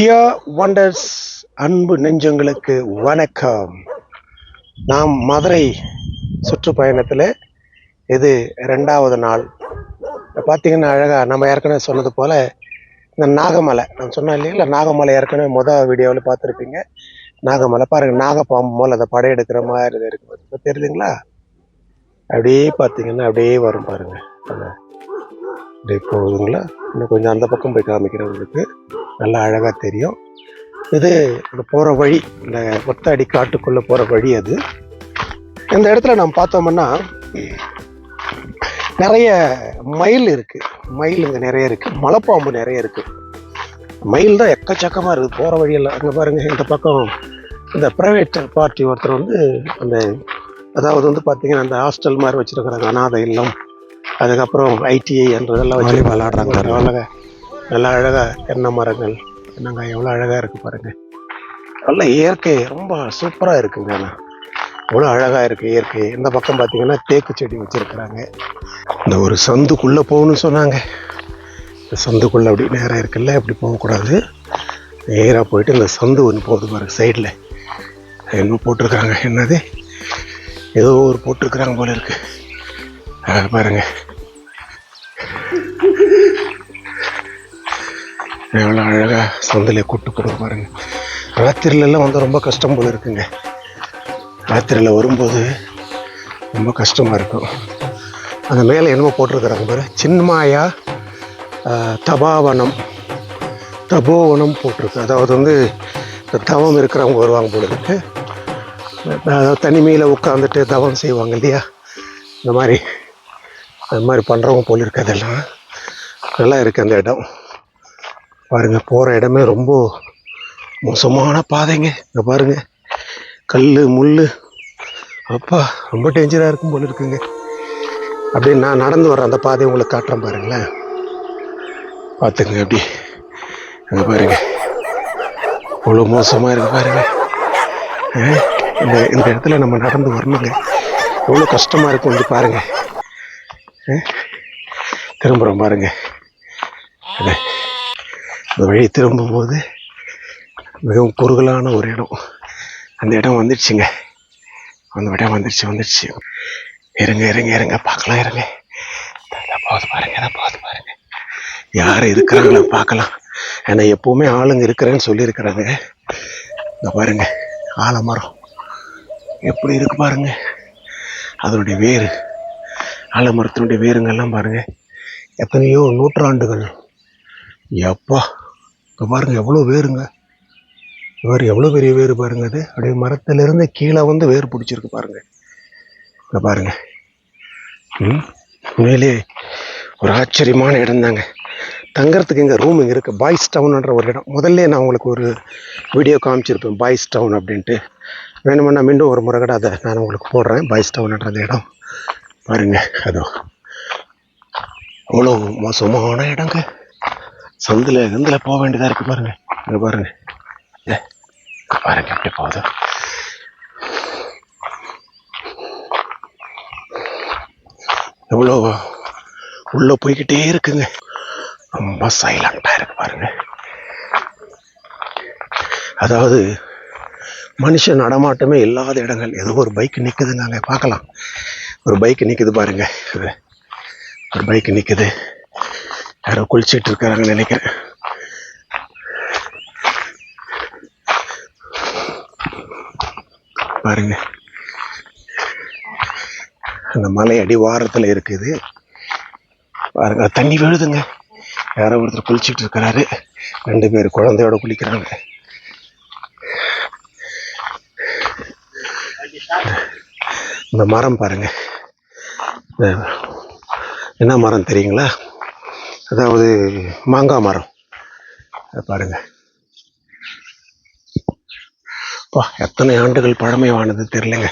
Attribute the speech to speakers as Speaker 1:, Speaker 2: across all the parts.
Speaker 1: Dear wonders அன்பு நெஞ்சங்களுக்கு வணக்கம். நாம் மதுரை சுற்றுப்பயணத்தில் இது ரெண்டாவது நாள். பார்த்தீங்கன்னா அழகாக நம்ம ஏற்கனவே சொன்னது போல் இந்த நாகமலை நான் சொன்னேன் இல்லைங்களா நாகமலை ஏற்கனவே மொதல் வீடியோவில் பார்த்துருப்பீங்க. நாகமலை பாருங்கள் நாகப்பாம்பு போல் அதை படையெடுக்கிற மாதிரி இருக்குது இப்போ தெரியுதுங்களா? அப்படியே பார்த்தீங்கன்னா அப்படியே வரும் பாருங்கள் அப்படியே போகுதுங்களா இன்னும் கொஞ்சம் அந்த பக்கம் போய் காமிக்கிறேன் உங்களுக்கு. நல்லா அழகாக தெரியும். இது போகிற வழி இந்த ஒத்தடி காட்டுக்குள்ளே போகிற வழி அது. இந்த இடத்துல நம்ம பார்த்தோம்னா நிறைய மயில் இருக்குது மயில் இங்கே நிறைய இருக்குது மலைப்பாம்பு நிறைய இருக்குது மயில் தான் எக்கச்சக்கமாக இருக்குது போகிற வழியெல்லாம் அங்கே பாருங்கள் இந்த பக்கம் இந்த ப்ரைவேட் பார்ட்டி ஒருத்தர் வந்து அந்த அதாவது வந்து பார்த்தீங்கன்னா அந்த ஹாஸ்டல் மாதிரி வச்சுருக்குறாங்க. அனாதை இல்லம் அதுக்கப்புறம் ஐடிஐ என்றதெல்லாம் வச்சு விளாடுறாங்க நல்லா அழகாக தென்னை மரங்கள். என்னங்க எவ்வளோ அழகாக இருக்குது பாருங்கள் நல்ல இயற்கை ரொம்ப சூப்பராக இருக்குங்க. எவ்வளோ அழகாக இருக்குது இயற்கை. இந்த பக்கம் பார்த்தீங்கன்னா தேக்கு செடி வச்சுருக்குறாங்க. இந்த ஒரு சந்துக்குள்ளே போகணும்னு சொன்னாங்க. இந்த சந்துக்குள்ளே அப்படி நேராக இருக்குல்ல அப்படி போகக்கூடாது. நேராக போயிட்டு இந்த சந்து ஒன்று போகுது பாருங்க சைடில் என்ன போட்டிருக்காங்க என்னது? ஏதோ ஒரு போட்டிருக்கிறாங்க போல இருக்கு. பாருங்கள் எவ்வளோ அழகாக சந்தில் கூட்டு போகிற பாருங்க. ராத்திரிலெல்லாம் வந்து ரொம்ப கஷ்டம் போல இருக்குங்க. ராத்திரியில் வரும்போது ரொம்ப கஷ்டமாக இருக்கும். அந்த மேலே என்னமோ போட்டிருக்கிறாங்க பாரு. சின்மாயா தபாவனம் தபோவனம் போட்டிருக்கு. அதாவது வந்து தவம் இருக்கிறவங்க வருவாங்க போல இருக்கு. அதாவது தனிமையில் உட்காந்துட்டு தவம் செய்வாங்க இல்லையா? இந்த மாதிரி அது மாதிரி பண்ணுறவங்க போல இருக்கு அதெல்லாம். நல்லா இருக்குது அந்த இடம். பாருங்கள் போகிற இடமே ரொம்ப மோசமான பாதைங்க. இங்கே பாருங்கள் கல் முள் அப்பா ரொம்ப டேஞ்சராக இருக்கும் போல இருக்குங்க. அப்படியே நான் நடந்து வரேன் அந்த பாதையை உங்களுக்கு காட்டுறேன் பாருங்களேன். பார்த்துங்க அப்படி அங்கே பாருங்க. அவ்வளோ மோசமாக இருக்கு பாருங்க. ஆ, இந்த இந்த இடத்துல நம்ம நடந்து வரணுங்க. எவ்வளோ கஷ்டமாக இருக்கும் வந்து பாருங்க. ஆ, திரும்புகிறோம் பாருங்க. அது, அந்த வழி திரும்பும்போது மிகவும் குறுகலான ஒரு இடம். அந்த இடம் வந்துடுச்சுங்க. அந்த இடம் வந்துடுச்சு வந்துடுச்சு. இருங்க இருங்க இருங்க. பார்க்கலாம் இருங்க. போது பாருங்க இதை போகுது பாருங்க. யார் இருக்கிறாங்களோ பார்க்கலாம். ஏன்னா எப்போவுமே ஆளுங்க இருக்கிறேன்னு சொல்லியிருக்கிறாங்க. இந்த பாருங்க ஆலமரம். எப்படி இருக்கு பாருங்க. அதனுடைய வேர் ஆலமரத்தினுடைய வேருங்கெல்லாம் பாருங்க. எத்தனையோ நூற்றாண்டுகள். எப்பா இப்போ பாருங்க எவ்வளோ வேருங்க. இவர் எவ்வளோ பெரிய வேர் பாருங்க அது அப்படியே மரத்திலிருந்து கீழே வந்து வேர் பிடிச்சிருக்கு பாருங்க. இப்போ பாருங்க. ம் உண்மையிலே ஒரு ஆச்சரியமான இடம் தாங்க. தங்கறதுக்கு இங்கே ரூம் இங்கே இருக்குது பாய்ஸ் டவுன்ன்ற ஒரு இடம். முதல்ல நான் உங்களுக்கு ஒரு வீடியோ காமிச்சிருப்பேன் பாய்ஸ் டவுன் அப்படின்ட்டு. வேணுமென்னா மீண்டும் ஒரு முறை கூட அதை நான் உங்களுக்கு போடுறேன் பாய்ஸ் டவுன்ன்ற அந்த இடம். பாருங்க அதோ. அவ்வளோ மோசமான இடங்க. சந்தில் சந்தில் போக வேண்டியதாக இருக்கு பாருங்க. இங்கே பாருங்க. ஏ, பாருங்க எப்படி போகுது. எவ்வளோ உள்ளே போய்கிட்டே இருக்குங்க. ரொம்ப சைலண்டாக இருக்கு பாருங்க. அதாவது மனுஷன் நடமாட்டமே இல்லாத இடங்கள். ஏதோ ஒரு பைக் நிற்குதுங்க அங்கே பார்க்கலாம். ஒரு பைக் நிற்குது பாருங்க. ஒரு பைக் நிற்குது யாரோ குளிச்சுட்டு இருக்காங்கன்னு நினைக்கிறேன். பாருங்க. அந்த மலை அடிவாரத்தில் இருக்குது. பாருங்க தண்ணி விழுதுங்க. யாரோ ஒருத்தர் குளிச்சுட்டு இருக்கிறாரு ரெண்டு பேர் குழந்தையோட குளிக்கிறாங்க. இந்த மரம் பாருங்க. என்ன மரம் தெரியுங்களா? அதாவது மாங்காய் மரம். அதை பாருங்க. பா எத்தனை ஆண்டுகள் பழமையானது தெரிலங்க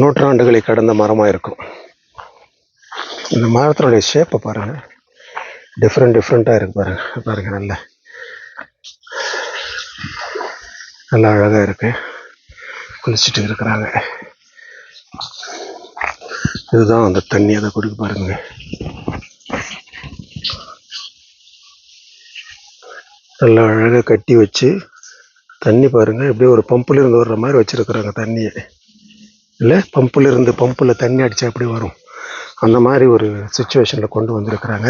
Speaker 1: நூற்றாண்டுகளை கடந்த மரமாக இருக்கும். இந்த மரத்தினுடைய ஷேப்பை பாருங்கள் டிஃப்ரெண்ட் டிஃப்ரெண்ட்டாக இருக்குது பாருங்கள் பாருங்க. நல்ல நல்லா அழகாக இருக்கு. குளிச்சுட்டு இருக்கிறாங்க. இதுதான் அந்த தண்ணி அதை குடிக்க பாருங்கள் நல்லா அழகாக கட்டி வச்சு தண்ணி பாருங்கள் எப்படியோ ஒரு பம்பில் இருந்து வர்ற மாதிரி வச்சுருக்குறாங்க தண்ணியை. இல்லை பம்பில் இருந்து பம்பில் தண்ணி அடித்தா அப்படி வரும்? அந்த மாதிரி ஒரு சுச்சுவேஷனில் கொண்டு வந்திருக்கிறாங்க.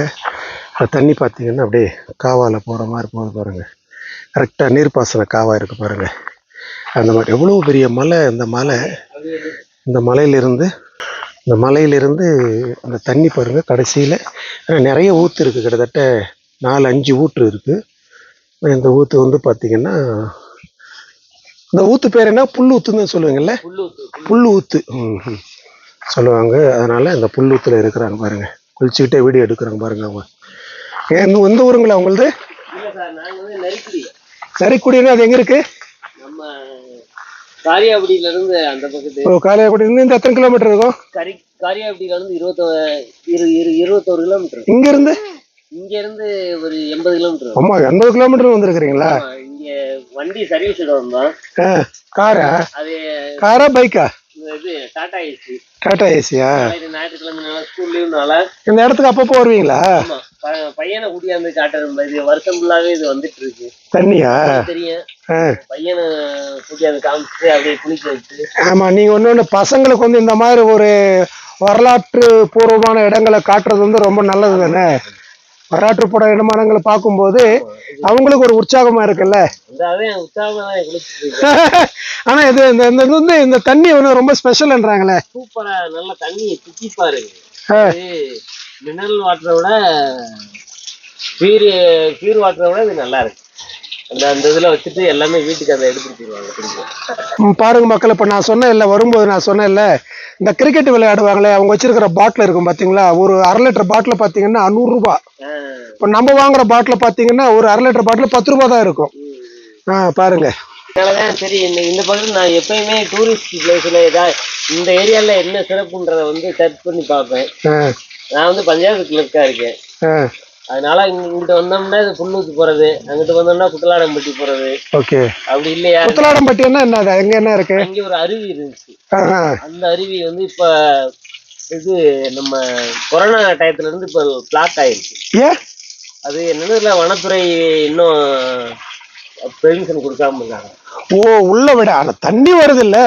Speaker 1: அது தண்ணி பார்த்தீங்கன்னா அப்படியே காவாவில் போகிற மாதிரி போகுது பாருங்கள் கரெக்டாக நீர்ப்பாசன காவா இருக்குது பாருங்கள் அந்த மாதிரி எவ்வளோ பெரிய மலை இந்த மலை இந்த மலையிலிருந்து இந்த மலையிலிருந்து அந்த தண்ணி பாருங்க கடைசியில். நிறைய ஊற்று இருக்குது கிட்டத்தட்ட நாலு அஞ்சு ஊற்று இருக்குது இந்த ஊற்று வந்து பார்த்திங்கன்னா இந்த ஊற்று பேர் என்ன? புல் ஊற்றுன்னு சொல்லுவீங்கல்ல? புல் ஊற்று ம் ம். சொல்லுவாங்க. அதனால் இந்த புல் ஊற்றுல இருக்கிறாங்க பாருங்கள் குளிச்சுக்கிட்டே வீடியோ எடுக்கிறாங்க பாருங்க அவங்க. ஏன் எந்த ஊருங்களா உங்களுது?
Speaker 2: இல்ல சார் நாங்க வந்து நரிக்குடி.
Speaker 1: சரிக்குடினா அது எங்கே இருக்குது
Speaker 2: நம்ம காரியாபடியில இருந்து அந்த பக்கத்து
Speaker 1: ஓ இந்த எத்தனை கிலோமீட்டர் இருக்கும்?
Speaker 2: கரி காரியாபடியில இருந்து இருபத்தோ இரு இரு இருபத்தோரு கிலோமீட்டர்
Speaker 1: இங்கேருந்து
Speaker 2: இங்க இருந்து ஒரு எண்பது கிலோமீட்டர்
Speaker 1: அம்மா எண்பது கிலோமீட்டர் வந்திருக்கிறீங்களா?
Speaker 2: இங்க வண்டி சர்வீஸ் வந்தோம்.
Speaker 1: காரா?
Speaker 2: அது
Speaker 1: காரா பைக்கா
Speaker 2: இது டாடா ஏசி
Speaker 1: டாடா ஏசியா
Speaker 2: நாளைக்கு ஞாயிற்றுக்கிழமைனால ஸ்கூல் லீவுனால
Speaker 1: இந்த இடத்துக்கு அப்பப்போ வருவீங்களா?
Speaker 2: ஆமா பையனை கூட்டியாந்து காட்டுறது இது வருஷம் ஃபுல்லாவே இது வந்துட்டு இருக்கு.
Speaker 1: தண்ணியா?
Speaker 2: தெரியும். பையனை கூட்டியாந்து காமிச்சு அப்படியே குளிக்க
Speaker 1: நீங்கள் ஒன்று ஒன்று பசங்களுக்கு வந்து இந்த மாதிரி ஒரு வரலாற்று பூர்வமான இடங்களை காட்டுறது வந்து ரொம்ப நல்லது தானே வரலாற்று புற இடமானங்களை பார்க்கும்போது அவங்களுக்கு ஒரு உற்சாகமா இருக்குல்ல? ஆனா இது இந்த இந்த இது வந்து இந்த தண்ணி வந்து ரொம்ப ஸ்பெஷல்ன்றாங்களே
Speaker 2: சூப்பரா நல்ல தண்ணி தித்திப்பா இருக்கு. மினரல் வாட்டரை விட பியூர் பியூர் வாட்டரை விட இது நல்லா இருக்கு. அந்த அந்த இதுல வச்சுட்டு எல்லாமே வீட்டுக்கு அதை எடுத்துட்டு
Speaker 1: ம், பாருங்க மக்கள் இப்போ நான் சொன்னேன் இல்லை வரும்போது நான் சொன்னேன் இல்லை இந்த கிரிக்கெட் விளையாடுவாங்களே அவங்க வச்சிருக்கிற பாட்டில் இருக்கும் பார்த்தீங்களா ஒரு அரை லிட்டர் பாட்டில் பார்த்தீங்கன்னா நூறுரூபா. இப்போ நம்ம வாங்குற பாட்டில் பார்த்தீங்கன்னா ஒரு அரை லிட்டர் பாட்டில் பத்து ரூபா தான் இருக்கும். ஆ பாருங்க.
Speaker 2: அதனாலதான் சரி இந்த இந்த பக்கத்துல நான் எப்பயுமே டூரிஸ்ட் பிளேஸ்ல ஏதாவது இந்த ஏரியால என்ன சிறப்புன்றத வந்து சர்ச் பண்ணி பார்ப்பேன். நான் வந்து பஞ்சாயத்து கிளர்க்கா இருக்கேன். அதனால இங்க இங்கிட்ட வந்தோம்னா இது புல்லூத்து போறது அங்கிட்டு வந்தோம்னா குட்டலாடம்பட்டி போறது.
Speaker 1: ஓகே.
Speaker 2: அப்படி இல்லையா?
Speaker 1: புத்தலாடம்பட்டின்னா என்ன அது? எங்க என்ன இருக்கு?
Speaker 2: அங்கே ஒரு அருவி இருந்துச்சு. அந்த அருவி வந்து இப்ப இது நம்ம கொரோனா டயத்துல இருந்து இப்ப பிளாக்
Speaker 1: ஏன்?
Speaker 2: அது என்னன்னு வனத்துறை இன்னும் பெர்மிஷன் கொடுக்காம இருக்காங்க
Speaker 1: ஓ உள்ள விட ஆனா தண்ணி வருது இல்ல.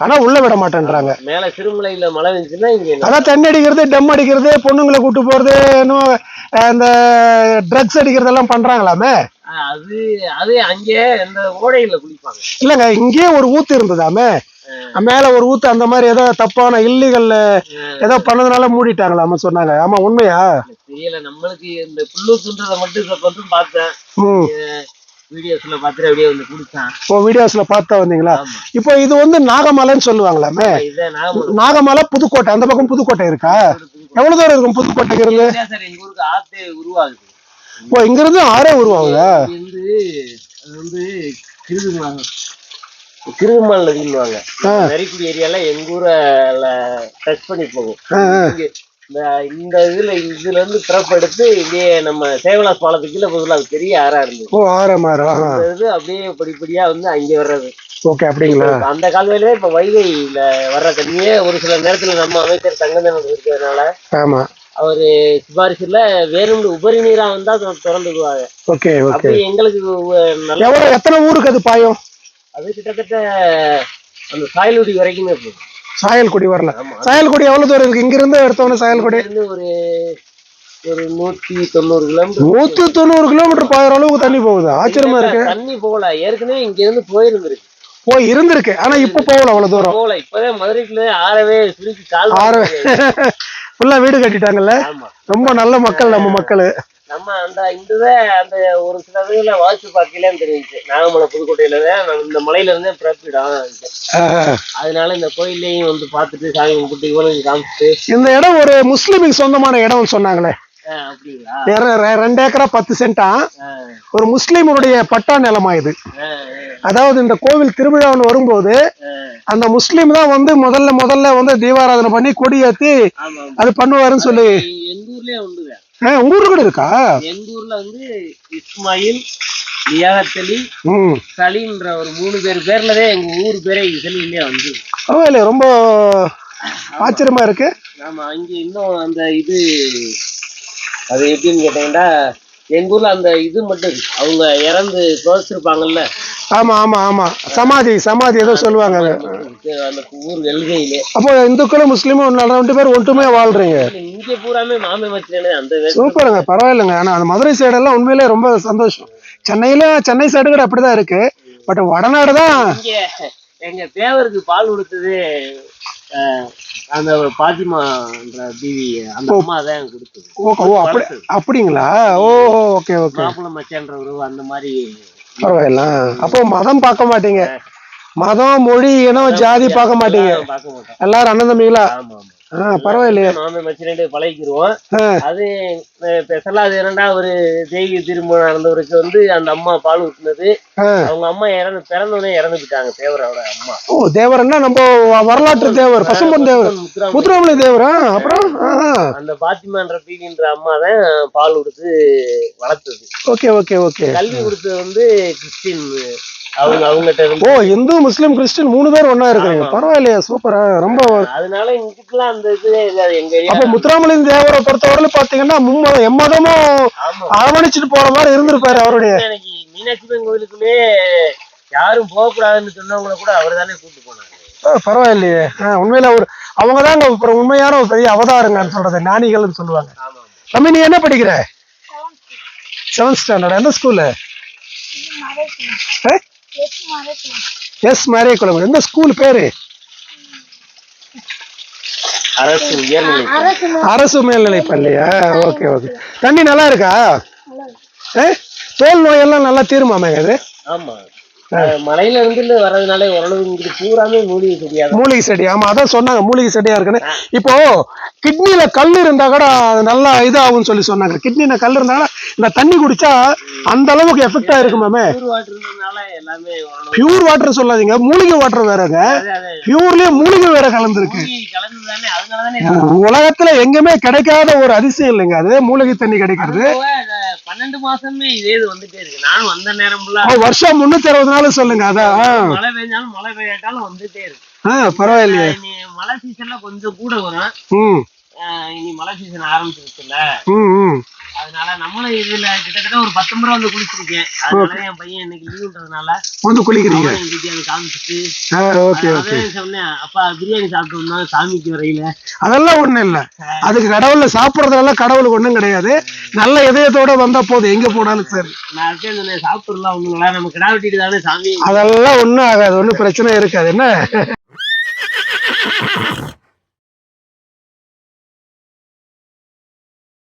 Speaker 1: ஆனா உள்ள விட மாட்டேன்றாங்க.
Speaker 2: மேல சிறுமலையில மழை இருந்துச்சுன்னா இங்க
Speaker 1: அதான் தண்ணி அடிக்கிறது டம் அடிக்கிறது பொண்ணுங்களை கூட்டு போறது அந்த ட்ரக்ஸ் அடிக்கிறதெல்லாம் பண்றாங்களாமே?
Speaker 2: அது அது அங்கே இந்த ஓடையில குளிப்பாங்க.
Speaker 1: இல்லங்க இங்கேயே ஒரு ஊத்து இருந்ததாமே. மேல ஒரு ஊத்து அந்த மாதிரி ஏதோ தப்பான இல்லீகல் ஏதோ பண்ணதுனால மூடிட்டாங்களாமா சொன்னாங்க. ஆமா உண்மையா?
Speaker 2: தெரியல. நம்மளுக்கு இந்த புல்லூத்துன்றத மட்டும் இப்ப பார்த்தேன். வீடியோஸ்ல பார்த்துட்டு அப்படியே வந்து குடிச்சான்
Speaker 1: ஓ வீடியோஸ்ல பார்த்தா வந்தீங்களா? இப்போ இது வந்து நாகமலைன்னு சொல்லுவாங்களாமே? நாகமலை. புதுக்கோட்டை. அந்த பக்கம் புதுக்கோட்டை இருக்கா? எவ்வளவு தூரம் இருக்கும் புதுக்கோட்டைக்கு இருந்து
Speaker 2: சார் எங்க ஊருக்கு ஆத்து உருவாகுது.
Speaker 1: ஓ இங்க இருந்து ஆறே உருவாகுதா?
Speaker 2: வந்து அது வந்து கிருதுமாங்க கிருதுமால் நதின்னுவாங்க. நரிக்குடி ஏரியால எங்க ஊரில் டச் பண்ணி போகும். இங்க இந்த இந்த இதுல இதுல இருந்து எடுத்து இப்படியே நம்ம சேவலாஸ் பாலத்துக்கு கீழே பதில் அது பெரிய ஆறா இருந்தது.
Speaker 1: ஓ ஆறே
Speaker 2: இது அப்படியே படிப்படியா வந்து அங்கே வர்றது.
Speaker 1: ஓகே அப்படிங்களா?
Speaker 2: அந்த கால்வாயிலே இப்ப வைகையில வர்ற தண்ணியே ஒரு சில நேரத்துல நம்ம அமைச்சர் தங்கதனம் இருக்கிறதுனால
Speaker 1: ஆமா.
Speaker 2: அவரு சிபாரிசுல வேணும்னு உபரி நீரா வந்தா தொ- திறந்து விடுவாங்க.
Speaker 1: Okay okay.
Speaker 2: எங்களுக்கு
Speaker 1: எவ்வளவு எத்தனை ஊருக்கு அது பாயும்?
Speaker 2: அது கிட்டத்தட்ட அந்த சாயலுடி வரைக்குமே போகும்.
Speaker 1: சாயல்குடி வரல. சாயல்குடி எவ்வளவு தூரம் இருக்கு? இங்க இருந்து எடுத்தோன்னு சாயல்குடி?
Speaker 2: இருந்து ஒரு ஒரு நூத்தி தொண்ணூறு கிலோமீட்டர்.
Speaker 1: நூத்தி தொண்ணூறு கிலோமீட்டர் பாயிற அளவுக்கு தண்ணி போகுது? ஆச்சரியமா இருக்கு.
Speaker 2: தண்ணி போகல. ஏற்கனவே இங்க இருந்து போயிருந்திருக்கு.
Speaker 1: போய் இருந்திருக்கு. ஆனா இப்ப போகல அவ்வளவு தூரம்.
Speaker 2: போகல. இப்பதான் மதுரைக்குள்ள ஆறவே சுருக்கி கால்
Speaker 1: ஆறு
Speaker 2: வைக்க
Speaker 1: ஃபுல்லா வீடு கட்டிட்டாங்கல்ல? ரொம்ப நல்ல மக்கள் நம்ம மக்கள்.
Speaker 2: நம்ம அந்த இந்த அந்த ஒரு சில இதுல வாட்சி பார்க்கலன்னு தெரிஞ்சுச்சு. நாகமலை புதுக்கோட்டையில தான் இந்த மலையில இருந்தே பிறப்பிடம் அதனால இந்த கோயிலையும் வந்து பார்த்துட்டு சாமி கும்பிட்டு காமிச்சிட்டு
Speaker 1: இந்த இடம் ஒரு முஸ்லிமுக்கு சொந்தமான இடம்னு சொன்னாங்களே. ரெண்டு ஏக்கரா பத்து சென்டா. ஒரு முஸ்லீமுடைய பட்டா நிலமா இது அதாவது இந்த கோவில் திருவிழான்னு வரும்போது அந்த முஸ்லீம் தான் வந்து முதல்ல முதல்ல வந்து தீபாராதனை பண்ணி
Speaker 2: ஆமா ஆமா.
Speaker 1: அது பண்ணுவாருன்னு சொல்லி. உங்க ஊர்ல கூட இருக்கா?
Speaker 2: எங்க ஊர்ல வந்து இஸ்மாயில் லியாகத்தலி
Speaker 1: ம்.
Speaker 2: சலீம்ன்ற ஒரு மூணு பேர் பேர்லதான் எங்க ஊர் பேரே இசலியிலே வந்து.
Speaker 1: பரவாயில்ல ரொம்ப ஆச்சரியமா இருக்கு.
Speaker 2: ஆமா அங்க இன்னும் அந்த இது அது எப்படின்னு கேட்டீங்கன்னா எங்க ஊர்ல அந்த இது மட்டும். அவங்க இறந்து துவச்சிருப்பாங்கல்ல
Speaker 1: ஆமா ஆமா ஆமா. சமாதி சமாதி ஏதோ சொல்லுவாங்க.
Speaker 2: அந்த ஊர் எல்கையிலே.
Speaker 1: அப்போ இந்துக்களும் முஸ்லீமும் ரெண்டு பேரும் ஒட்டுமையா வாழ்றீங்க.
Speaker 2: இங்க பூராமே மாமே மச்சினே அந்த.
Speaker 1: சூப்பருங்க பரவாயில்லைங்க. ஆனா அந்த மதுரை சைடெல்லாம் உண்மையிலே ரொம்ப சந்தோஷம். சென்னையில சென்னை சைடு கூட அப்படிதான் இருக்கு. பட் வடநாடு தான்
Speaker 2: எங்க தேவருக்கு பால் கொடுத்தது அந்த பாத்திமான்ற பிவி அந்த அம்மா தான் கொடுத்தது.
Speaker 1: ஓ அப்படி அப்படிங்களா? ஓ ஓகே ஓகே.
Speaker 2: மாப்பிள்ள மச்சான்றவரு அந்த மாதிரி.
Speaker 1: பரவாயில்ல. அப்போ மதம் பார்க்க மாட்டீங்க. மதம் மொழி இனம் ஜாதி பார்க்க மாட்டீங்க. எல்லாரும் அண்ணன் தம்பிகளா?
Speaker 2: ஆமா.
Speaker 1: பரவாயில்லையே.
Speaker 2: மாமே மச்சினே பழகிக்கிருவோம். அது ஸ்பெஷலா அது என்னடா ஒரு தெய்வீக திருமணம் நடந்தவருக்கு வந்து அந்த அம்மா பால் ஊத்துனது. அவங்க அம்மா இறந்து பிறந்தவனே இறந்துட்டாங்க தேவரோட அம்மா.
Speaker 1: ஓ தேவர்னா நம்ம வரலாற்று தேவர் பசும்பொன் தேவர்.
Speaker 2: முத்துராம
Speaker 1: முத்துராமலி தேவரா? அப்புறம்?
Speaker 2: அந்த பாத்திமான்ற பீவின்ற அம்மா தான் பால் கொடுத்து வளர்த்தது.
Speaker 1: Okay okay okay.
Speaker 2: கல்வி கொடுத்தது வந்து கிறிஸ்டின் அவங்க அவங்ககிட்ட
Speaker 1: ஓ இந்து முஸ்லீம் கிறிஸ்டின் மூணு பேர் ஒண்ணா இருக்கிறீங்க. பரவாயில்லையே சூப்பரா ரொம்ப
Speaker 2: அதனால இங்கிட்டுலாம் அந்த இது இருக்காது எங்க
Speaker 1: அப்ப முத்துராமலிங்க தேவரை பொறுத்தவரையில பாத்தீங்கன்னா மும்மதம் எம்மதமும் அரவணைச்சிட்டு போற மாதிரி இருந்திருப்பாரு அவருடைய.
Speaker 2: எனக்கு மீனாட்சி அம்மன் கோயிலுக்குள்ளே யாரும் போகக்கூடாதுன்னு சொன்னவங்கள கூட அவர் தானே கூட்டு போனாரு
Speaker 1: பரவாயில்லையே. உண்மையில ஒரு அவங்க தாங்க அப்புறம் உண்மையான ஒரு பெரிய அவதாரங்கன்னு சொல்றது ஞானிகள்னு சொல்லுவாங்க. தம்பி நீ என்ன படிக்கிற? செவன்த் ஸ்டாண்டர்ட் எந்த ஸ்கூலு எஸ் மேரியகுளம். எந்த ஸ்கூல் பேரு?
Speaker 2: அரசு உயர்நிலை
Speaker 1: அரசு மேல்நிலை பள்ளியா? Okay okay. தண்ணி நல்லா இருக்கா? ஏ? தோல் நோயெல்லாம் நல்லா தீருமாமே அது?
Speaker 2: ஆமா. அஹ் மலையில இருந்து வர்றதுனால ஓரளவு இங்கிட்டு பூராமே மூலிகை தெரியாது
Speaker 1: மூலிகை செடி. ஆமா அதான் சொன்னாங்க மூலிகை செடியா இருக்குன்னு. இப்போ கிட்னில கல் இருந்தா கூட அது நல்லா இதாகும்னு சொல்லி சொன்னாங்க. கிட்னில கல் இருந்தா இந்த தண்ணி குடிச்சா அந்த அளவுக்கு எஃபெக்டா
Speaker 2: எல்லாமே ஓரளவு
Speaker 1: பியூர் வாட்டர் சொல்லாதீங்க. மூலிகை வாட்டர் வேறங்க. பியூர்லயே மூலிகை வேற கலந்துருக்கு. உலகத்துல எங்கேயுமே கிடைக்காத ஒரு அதிசயம் இல்லைங்க அது. மூலிகை தண்ணி கிடைக்கிறது.
Speaker 2: பன்னெண்டு மாசமே இதே இது வந்துட்டே இருக்கு. நானும் வந்த நேரம்
Speaker 1: வருஷம் முன்னூத்தி அறுபது நாள் சொல்லுங்க அதான்.
Speaker 2: மழை பெஞ்சாலும் மழை பெய்யாட்டாலும் வந்துட்டே இருக்கு.
Speaker 1: பரவாயில்லையே.
Speaker 2: மழை சீசன்ல கொஞ்சம் கூட வரும். இனி மழை சீசன் ஆரம்பிச்சிருச்சுல்ல. அதனால நம்மளும் இதுல கிட்டத்தட்ட ஒரு பத்து முறை வந்து குளிச்சிருக்கேன். அதனால என் பையன் இன்னைக்கு லீவுன்றதுனால
Speaker 1: வந்து குளிக்கிறீங்க?
Speaker 2: அதை காமிச்சிட்டு
Speaker 1: ஓகே ஓகே.
Speaker 2: சொன்னேன் அப்பா பிரியாணி சாப்பிட்டோம்னா சாமிக்கு வரையில.
Speaker 1: அதெல்லாம் ஒண்ணும் இல்ல. அதுக்கு கடவுள்ல சாப்பிடுறதெல்லாம் கடவுளுக்கு ஒண்ணும் கிடையாது. நல்ல இதயத்தோட வந்தா போதும். எங்க போனாலும் சரி.
Speaker 2: நான் சொன்னேன் சாப்பிடலாம் ஒண்ணும் நம்ம கிடா வெட்டிட்டு தானே சாமி
Speaker 1: அதெல்லாம் ஒண்ணும் ஆகாது. ஒண்ணும் பிரச்சனை இருக்காது. என்ன?